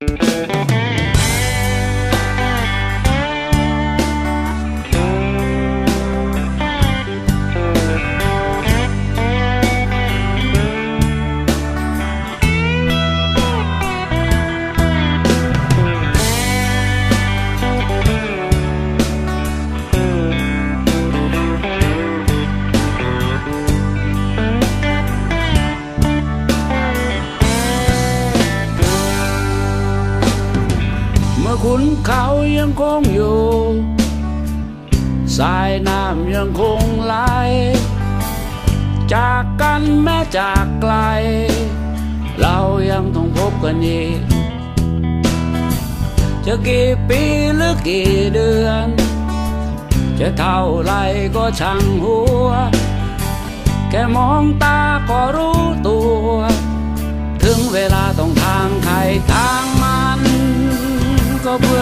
เเขายังคงอยู่ สายน้ำยังคงไหล จากกันแม้จากไกล เรายังต้องพบกันอีกจะกี่ปีหรือกี่เดือน จะเท่าไรก็ช่างหัว แค่มองตาก็รู้ตัว ถึงเวลาต้องทางใครทางมัน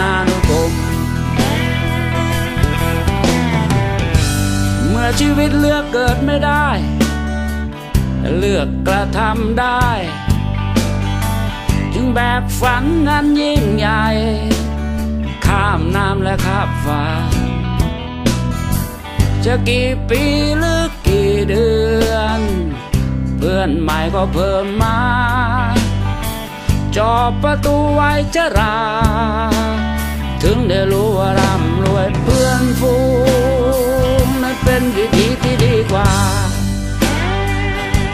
นานุกรมเมื่อชีวิตเลือกเกิดไม่ได้ เลือกกระทำได้จึงแบกฝันนันยิ่งใหญ่ ข้ามน้ำและข้ามฟ้า จะกี่ปีหรือกี่เดือน เพื่อนใหม่ก็เพิ่มมา จอบประตูไว้จะรา ถึงได้รู้ว่าร่ำรวยเพื่อนฟูงนั้นเป็นวิธีที่ดีกว่า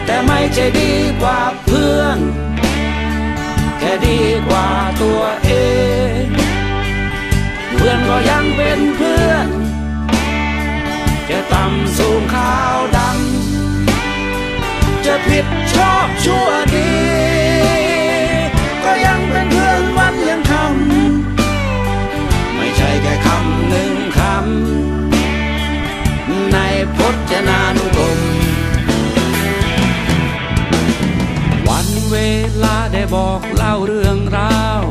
แต่ไม่ใช่ดีกว่าเพื่อน แค่ดีกว่าตัวเอง เพื่อนก็ยังเป็นเพื่อน จะต่ำสูงขาวดำจะผิดชอบชั่วดี บอกเล่าเรื่องราว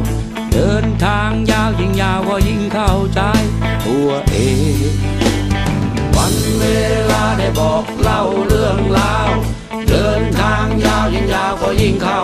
เดินทางยาวยิ่งยาวก็ยิ่งเข้าใจตัวเอง วันเวลาได้บอกเล่าเรื่องราว เดินทางยาวยิ่งยาวก็ยิ่งเข้า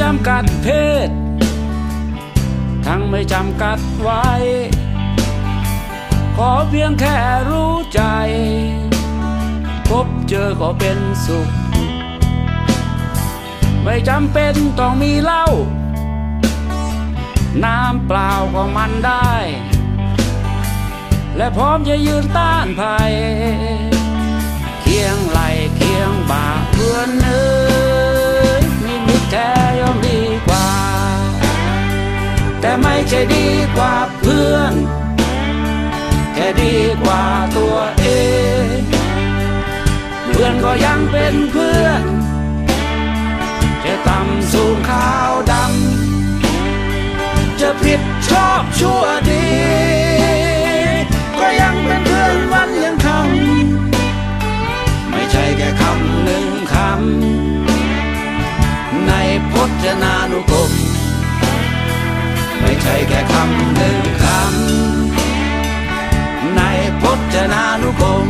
จำกัดเพศ ทั้งไม่จำกัดไว้ ขอเพียงแค่รู้ใจ พบเจอก็เป็นสุข ไม่จำเป็นต้องมีเหล้าน้ำเปล่าก็มันได้ และพร้อมจะยืนต้านภัย เคียงไหลเคียงบ่าเพื่อนเอ้ ไม่ใช่ดีกว่าเพื่อน แค่ดีกว่าตัวเอง เพื่อนก็ยังเป็นเพื่อนจะต่ำสูงขาวดำจะผิดชอบชั่ว จนานุกรม